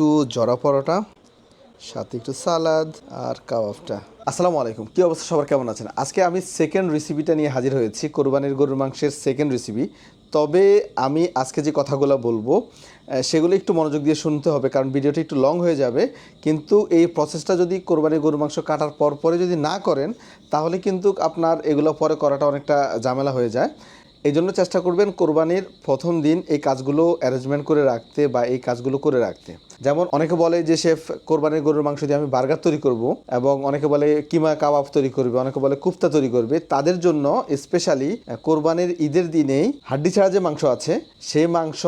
একটু জরা পরোটা, সাথে একটু সালাদ আর কাবাবটা। আসসালামু আলাইকুম। কী অবস্থা? সবার কেমন আছেন? আজকে আমি সেকেন্ড রেসিপিটা নিয়ে হাজির হয়েছি, কোরবানির গরুর মাংসের সেকেন্ড রেসিপি তবে আমি আজকে যে কথাগুলো বলব সেগুলো একটু মনোযোগ দিয়ে শুনতে হবে, কারণ ভিডিওটা একটু লং হয়ে যাবে। কিন্তু এই প্রসেসটা যদি কোরবানির গরুর মাংস কাটার পর পরে যদি না করেন, তাহলে কিন্তু আপনার এগুলো পরে করাটা অনেকটা ঝামেলা হয়ে যায়। এই জন্য চেষ্টা করবেন কোরবানির প্রথম দিন এই কাজগুলো অ্যারেঞ্জমেন্ট করে রাখতে বা এই কাজগুলো করে রাখতে। যেমন অনেকে বলে যে শেফ কোরবানির গরুর মাংস দিয়ে আমি বার্গার তৈরি করব এবং অনেকে বলে কিমা কাবাব তৈরি করবে, অনেকে বলে কুফতা তৈরি করবে। তাদের জন্য স্পেশালি কোরবানির ঈদের দিনেই হাড্ডি ছাড়া যে মাংস আছে, সেই মাংস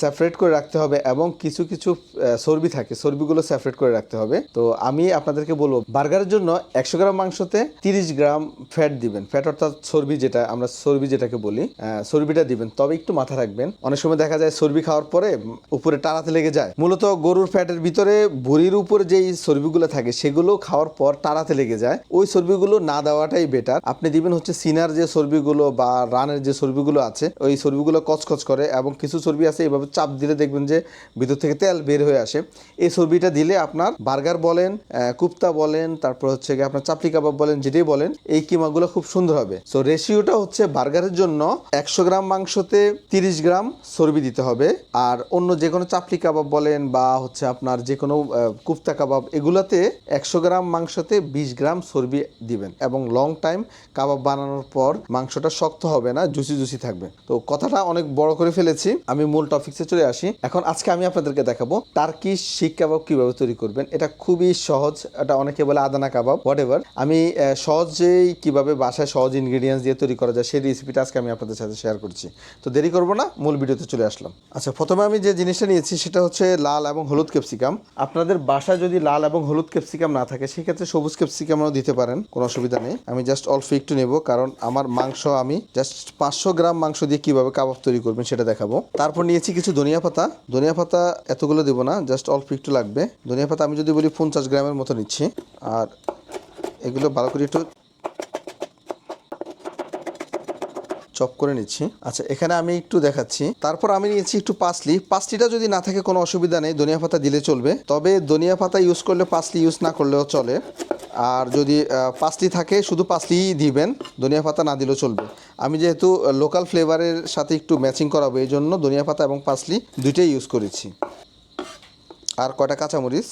সেপারেট করে রাখতে হবে এবং কিছু কিছু চর্বি থাকে, চর্বিগুলো সেপারেট করে রাখতে হবে। তো আমি আপনাদেরকে বলব, বার্গারের জন্য একশো গ্রাম মাংসতে তিরিশ গ্রাম ফ্যাট দিবেন। ফ্যাট অর্থাৎ চর্বি যেটা, আমরা চর্বি যেটাকে বলি চর্বিটা দিবেন। তবে একটু মাথা রাখবেন। অনেক সময় দেখা যায় চর্বি খাওয়ার পরে উপরে টাড়াতে লেগে যায়। মূলত গরুর ফ্যাটের ভিতরে ভুঁড়ির উপরে যেই চর্বিগুলো থাকে, সেগুলো খাওয়ার পর তাড়াতে লেগে যায়। ওই চর্বিগুলো না দেওয়াটাই বেটার আপনি দিবেন হচ্ছে সিনার যে চর্বিগুলো বা রানের যে চর্বিগুলো আছে, ওই চর্বিগুলো কচকচ করে এবং কিছু চর্বি আছে এইভাবে চাপ দিলে দেখবেন যে ভিতর থেকে তেল বের হয়ে আসে। এই চর্বিটা দিলে আপনার বার্গার বলেন কুপ্তা বলেন, তারপর হচ্ছে গিয়ে আপনার চাপড়ি কাবাব বলেন, যেটাই বলেন, এই কিমাগুলো খুব সুন্দর হবে। সো রেশিওটা হচ্ছে বার্গারের জন্য একশো গ্রাম মাংসতে তিরিশ গ্রাম চর্বি দিতে হবে। আর অন্য যে কোনো চাপড়ি কাবাব বলেন বা হচ্ছে আপনার যে কোনো কুফতা কাবাব, এগুলাতে একশো গ্রাম মাংসতে বিশ গ্রাম চর্বি দিবেন এবং লং টাইম কাবাব বানানোর পর মাংসটা শক্ত হবে না, জুসি জুসি থাকবে। তো কথাটা অনেক বড় করে ফেলেছি, আমি মূল টপিক্সে চলে আসি। এখন আজকে আমি আপনাদেরকে দেখাবো টার্কি শিক কাবাব কীভাবে তৈরি করবেন। এটা খুবই সহজ, এটা অনেকে বলে আদানা কাবাব হোয়াট এভার আমি সহজেই কীভাবে বাসায় সহজ ইনগ্রিডিয়েন্টস দিয়ে তৈরি করা যায় সেই রেসিপিটা আজকে আমি আপনাদের সাথে শেয়ার করছি। তো দেরি করব না, মূল ভিডিওতে চলে আসলাম। আচ্ছা প্রথমে আমি যে জিনিসটা নিয়েছি সেটা হচ্ছে লাল এবং হলুদ ক্যাপসিকাম। আপনাদের বাসায় যদি লাল এবং হলুদ ক্যাপসিকাম না থাকে, সেক্ষেত্রে সবুজ ক্যাপসিকামও দিতে পারেন, কোনো অসুবিধা নেই। আমি জাস্ট অল্প একটু নেব, কারণ আমার মাংস, আমি জাস্ট পাঁচশো গ্রাম মাংস দিয়ে কীভাবে কাবাব তৈরি করবেন সেটা দেখাবো। তারপর নিয়েছি কিছু ধনিয়া পাতা। ধনিয়া পাতা এতগুলো দেবো না জাস্ট অল্প একটু লাগবে। ধনিয়া পাতা আমি যদি বলি পঞ্চাশ গ্রামের মতো নিচ্ছি। আর এগুলো ভালো করে একটু চপ করে নিচ্ছি। আচ্ছা এখানে আমি একটু দেখাচ্ছি। তারপর আমি নিয়েছি একটু পাসলি পাসলিটা যদি না থাকে কোনো অসুবিধা নেই, ধনিয়া পাতা দিলে চলবে। তবে ধনিয়া পাতা ইউজ করলে পাসলি ইউজ না করলেও চলে। আর যদি পাসলি থাকে, শুধু পাসলি দিবেন, ধনিয়া পাতা না দিলেও চলবে। আমি যেহেতু লোকাল ফ্লেভারের সাথে একটু ম্যাচিং করাবো, এই জন্য ধনিয়া পাতা এবং পাসলি দুইটাই ইউজ করেছি। আর কয়টা কাঁচামরিচ?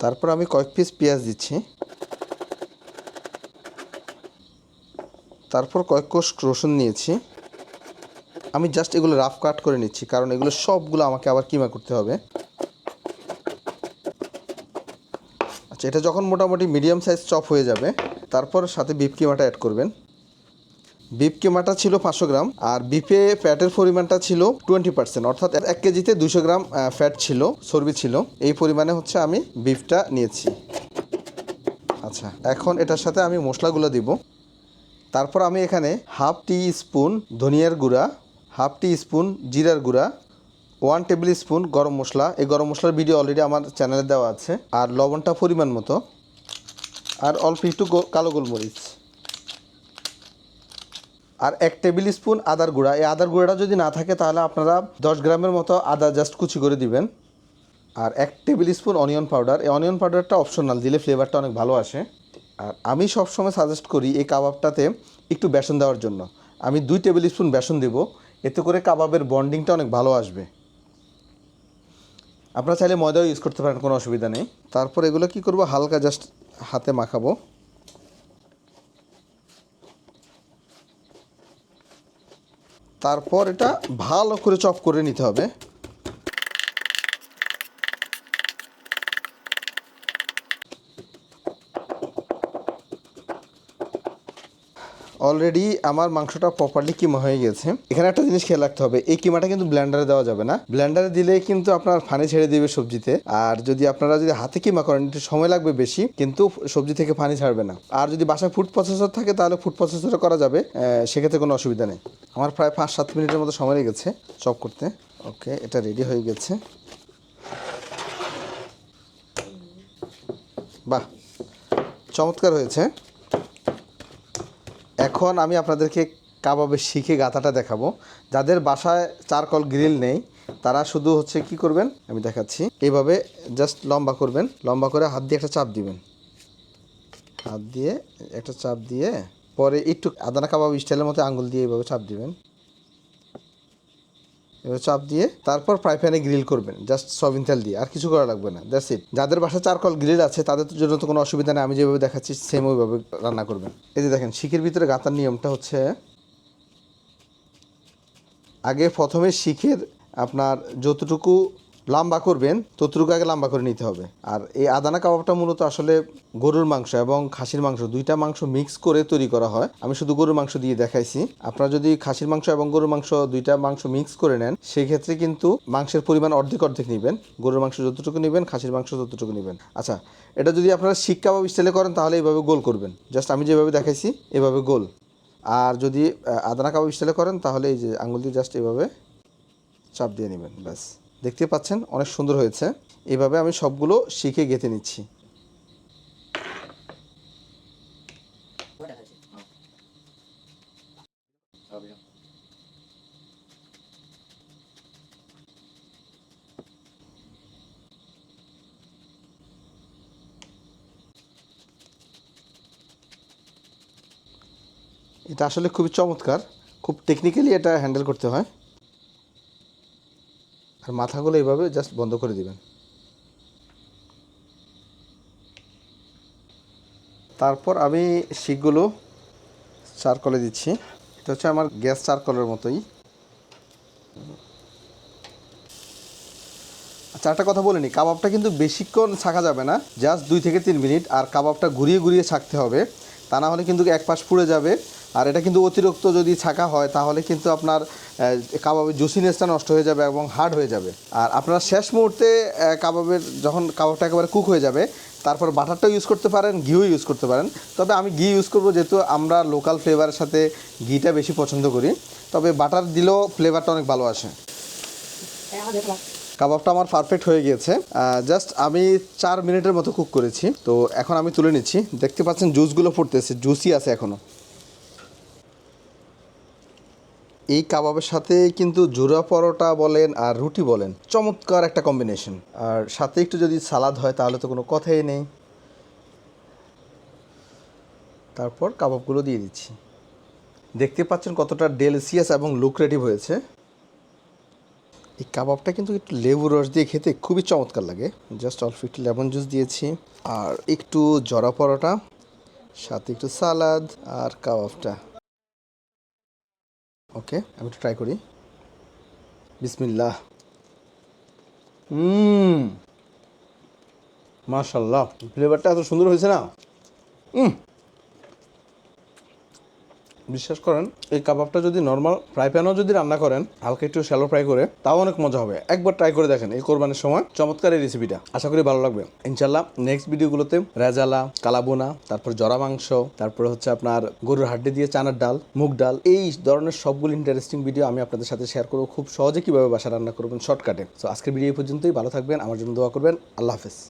তারপর আমি কয়েক পিস পেঁয়াজ দিচ্ছি। তারপর কয়েক কোষ রসুন নিয়েছি। আমি জাস্ট এগুলো রাফ কাট করে নিচ্ছি, কারণ এগুলো সবগুলো আমাকে আবার কিমা করতে হবে। আচ্ছা এটা যখন মোটামুটি মিডিয়াম সাইজ চপ হয়ে যাবে, তারপর সাথে বিফ কিমাটা অ্যাড করবেন। বিপ কিমাটা ছিল পাঁচশো গ্রাম, আর বিফে ফ্যাটের পরিমাণটা ছিল টোয়েন্টি পার্সেন্ট অর্থাৎ এক কেজিতে দুশো গ্রাম ফ্যাট ছিল, চর্বি ছিল। এই পরিমাণে হচ্ছে আমি বিফটা নিয়েছি। আচ্ছা এখন এটার সাথে আমি মশলাগুলো দিব। তারপর আমি এখানে হাফ টি স্পুন ধনিয়ার গুঁড়া, হাফ টি স্পুন জিরার গুঁড়া, ওয়ান টেবিল স্পুন গরম মশলা। এই গরম মশলার ভিডিও অলরেডি আমার চ্যানেলে দেওয়া আছে। আর লবণটা পরিমাণ মতো। আর অল্প একটু কালো গোলমরিচ। আর এক টেবিল স্পুন আদার গুঁড়া। এই আদার গুঁড়াটা যদি না থাকে তাহলে আপনারা দশ গ্রামের মতো আদা জাস্ট কুচি করে দিবেন। আর এক টেবিল স্পুন অনিয়ন পাউডার এই অনিয়ন পাউডারটা অপশনাল দিলে ফ্লেভারটা অনেক ভালো আসে। আর আমি সবসময় সাজেস্ট করি এই কাবাবটাতে একটু বেসন দেওয়ার জন্য। আমি দুই টেবিল স্পুন বেসন দেব, এতে করে কাবাবের বন্ডিংটা অনেক ভালো আসবে। আপনারা চাইলে ময়দাও ইউজ করতে পারেন, কোনো অসুবিধা নেই। তারপর এগুলো কি করব? হালকা জাস্ট হাতে মাখাবো। তারপর এটা ভালো করে চপ করে নিতে হবে। অলরেডি আমার মাংসটা প্রপারলি কিমা হয়ে গেছে। এখানে একটা জিনিস খেয়াল রাখতে হবে, এই কিমাটা কিন্তু ব্ল্যান্ডারে দেওয়া যাবে না। ব্ল্যান্ডারে দিলে কিন্তু আপনার ফানি ছেড়ে দিবে সবজিতে। আর যদি আপনারা যদি হাতে কিমা করেন, একটু সময় লাগবে বেশি, কিন্তু সবজি থেকে ফানি ছাড়বে না। আর যদি বাসায় ফুড প্রসেসর থাকে, তাহলে ফুড প্রসেসরে করা যাবে। সেক্ষেত্রে কোনো অসুবিধা নেই। আমার প্রায় পাঁচ সাত মিনিটের মতো সময় লেগেছে চপ করতে। ওকে এটা রেডি হয়ে গেছে। বাহ, চমৎকার হয়েছে। এখন আমি আপনাদেরকে কাবাবের শিখে গাথাটা দেখাবো। যাদের বাসায় চারকল গ্রিল নেই, তারা শুধু হচ্ছে কি করবেন? আমি দেখাচ্ছি। এইভাবে জাস্ট লম্বা করবেন। লম্বা করে হাত দিয়ে একটা চাপ দিবেন। হাত দিয়ে একটা চাপ দিয়ে, পরে একটু আদানা কাবাব স্টাইলের মতো আঙুল দিয়ে এইভাবে চাপ দিবেন। এবার চাপ দিয়ে তারপর ফ্রাই প্যানে গ্রিল করবেন। জাস্ট সয়াবিন তেল দিয়ে, আর কিছু করা লাগবে না দ্যাটস ইট যাদের বাসায় চারকল গ্রিল আছে, তাদের জন্য তো কোনো অসুবিধা নেই, আমি যেভাবে দেখাচ্ছি সেম ওইভাবে রান্না করবেন। এই যে দেখেন, শিখের ভিতরে গাঁথার নিয়মটা হচ্ছে, আগে প্রথমে শিখের আপনার যতটুকু লম্বা করবেন, ততটুকু আগে লম্বা করে নিতে হবে। আর এই আদানা কাবাবটা মূলত আসলে গরুর মাংস এবং খাসির মাংস, দুইটা মাংস মিক্স করে তৈরি করা হয়। আমি শুধু গরুর মাংস দিয়ে দেখাইছি। আপনারা যদি খাসির মাংস এবং গরুর মাংস দুইটা মাংস মিক্স করে নেন, সেক্ষেত্রে কিন্তু মাংসের পরিমাণ অর্ধেক অর্ধেক নেবেন। গরুর মাংস যতটুকু নেবেন, খাসির মাংস ততটুকু নেবেন। আচ্ছা এটা যদি আপনারা শিক কাবাব স্টাইলে করেন, তাহলে এইভাবে গোল করবেন। জাস্ট আমি যেভাবে দেখাইছি, এভাবে গোল। আর যদি আদানা কাবাব স্টাইলে করেন, তাহলে এই যে আঙুল দিয়ে জাস্ট এভাবে চাপ দিয়ে নেবেন, ব্যাস। দেখতে পাচ্ছেন, অনেক সুন্দর হয়েছে। এভাবে আমি সবগুলো শিখে গেঁথে নিচ্ছি। এটা আসলে খুবই চমৎকার। খুব টেকনিক্যালি এটা হ্যান্ডেল করতে হয়। মাথাগুলো এইভাবে জাস্ট বন্ধ করে দিবেন। তারপর আমি শিকগুলো চারকলে দিচ্ছি। এটা হচ্ছে আমার গ্যাস চারকলের মতোই। আচ্ছা একটা কথা বলিনি, কাবাবটা কিন্তু বেশিক্ষণ ছাকা যাবে না জাস্ট দুই থেকে তিন মিনিট, আর কাবাবটা ঘুরিয়ে ঘুরিয়ে ছাকতে হবে। তা না হলে কিন্তু এক পাশ পুড়ে যাবে। আর এটা কিন্তু অতিরিক্ত যদি ছাকা হয়, তাহলে কিন্তু আপনার কাবাবের জুসিনেসটা নষ্ট হয়ে যাবে এবং হার্ড হয়ে যাবে। আর আপনারা শেষ মুহূর্তে কাবাবের যখন কাবাবটা একেবারে কুক হয়ে যাবে, তারপর বাটারটাও ইউজ করতে পারেন, ঘিও ইউজ করতে পারেন। তবে আমি ঘি ইউজ করব যেহেতু আমরা লোকাল ফ্লেভারের সাথে ঘিটা বেশি পছন্দ করি। তবে বাটার দিলেও ফ্লেভারটা অনেক ভালো আসে। কাবাবটা আমার পারফেক্ট হয়ে গিয়েছে। জাস্ট আমি চার মিনিটের মতো কুক করেছি। তো এখন আমি তুলে নিচ্ছি। দেখতে পাচ্ছেন জুসগুলো পড়তেছে জুসি আছে এখনও এই কাবাবের সাথে কিন্তু জোড়া পরোটা বলেন আর রুটি বলেন, চমৎকার একটা কম্বিনেশন আর সাথে একটু যদি সালাদ হয় তাহলে তো কোনো কথাই নেই। তারপর কাবাবগুলো দিয়ে দিচ্ছি। দেখতে পাচ্ছেন কতটা ডেলিসিয়াস এবং লুক্রেটিভ হয়েছে। এই কাবাবটা কিন্তু একটু লেবু রস দিয়ে খেতে খুবই চমৎকার লাগে। জাস্ট অল্প একটু লেমন জুস দিয়েছি। আর একটু জরা পরোটা, সাথে একটু সালাদ আর কাবাবটা। ওকে আমি একটু ট্রাই করি বিসমিল্লাহ হুম মাশাল্লাহ ফ্লেভারটা এত সুন্দর হয়েছে না? হুম বিশ্বাস করেন, এই কাবাবটা যদি নর্মাল ফ্রাই প্যানও যদি রান্না করেন, হালকা একটু শ্যালো ফ্রাই করে, তাও অনেক মজা হবে। একবার ট্রাই করে দেখেন এই কোরবানির সময়। চমৎকার এই রেসিপিটা আশা করি ভালো লাগবে। ইনশাল্লাহ নেক্সট ভিডিওগুলোতে রেজালা, কালাবোনা, তারপর জরা মাংস, তারপরে হচ্ছে আপনার গরুর হাড্ডি দিয়ে চানার ডাল, মুগ ডাল, এই ধরনের সবগুলো ইন্টারেস্টিং ভিডিও আমি আপনাদের সাথে শেয়ার করব খুব সহজে কীভাবে বাসা রান্না করবেন শর্টকাটে তো আজকের ভিডিও পর্যন্তই। ভালো থাকবেন, আমার জন্য দোয়া করবেন। আল্লাহ হাফেজ।